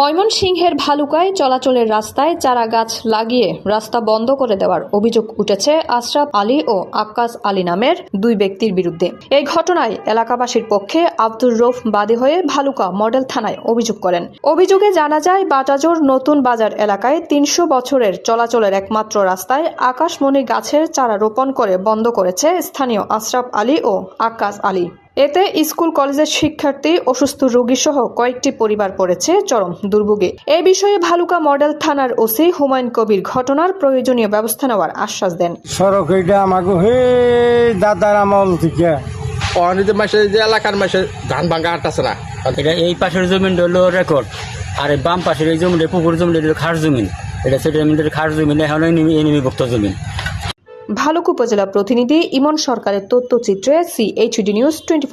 ময়মনসিংহের ভালুকায় চলাচলের রাস্তায় চারা গাছ লাগিয়ে রাস্তা বন্ধ করে দেওয়ার অভিযোগ উঠেছে আশরাফ আলী ও আক্কাস আলী নামের দুই ব্যক্তির বিরুদ্ধে। এই ঘটনায় এলাকাবাসীর পক্ষে আব্দুর রৌফ বাদী হয়ে ভালুকা মডেল থানায় অভিযোগ করেন। অভিযোগে জানা যায়, বাটাজোর নতুন বাজার এলাকায় তিনশো বছরের চলাচলের একমাত্র রাস্তায় আকাশমণি গাছের চারা রোপণ করে বন্ধ করেছে স্থানীয় আশরাফ আলী ও আক্কাস আলী। এতে স্কুল কলেজের শিক্ষার্থী অসুস্থ রোগী সহ কয়েকটি পরিবার পড়েছে চরম দুর্ভোগে। এ বিষয়ে ভালুকা মডেল থানার ওসি হুমায়ুন কবির ঘটনার প্রয়োজনীয় ব্যবস্থা নেওয়ার আশ্বাস দেন। সড়ক এটা আমাকে হে দাদার আমল থেকে। অনিতে মাসে যে এলাকার মাসে ধান ভাঙ্গা আটটাছে না? এটা এই পাশের জমিনটা হলো রেকর্ড আর এই বাম পাশের এই জমিটা পুকুর জমিটা হলো খাস জমিন। এটা সেটেলমেন্টের খাস জমিন এখন এনিমিভুক্ত জমিন। ভালুক উপজেলা প্রতিনিধি ইমন সরকারের তথ্যচিত্রে সিএইচডি নিউজ টোয়েন্টি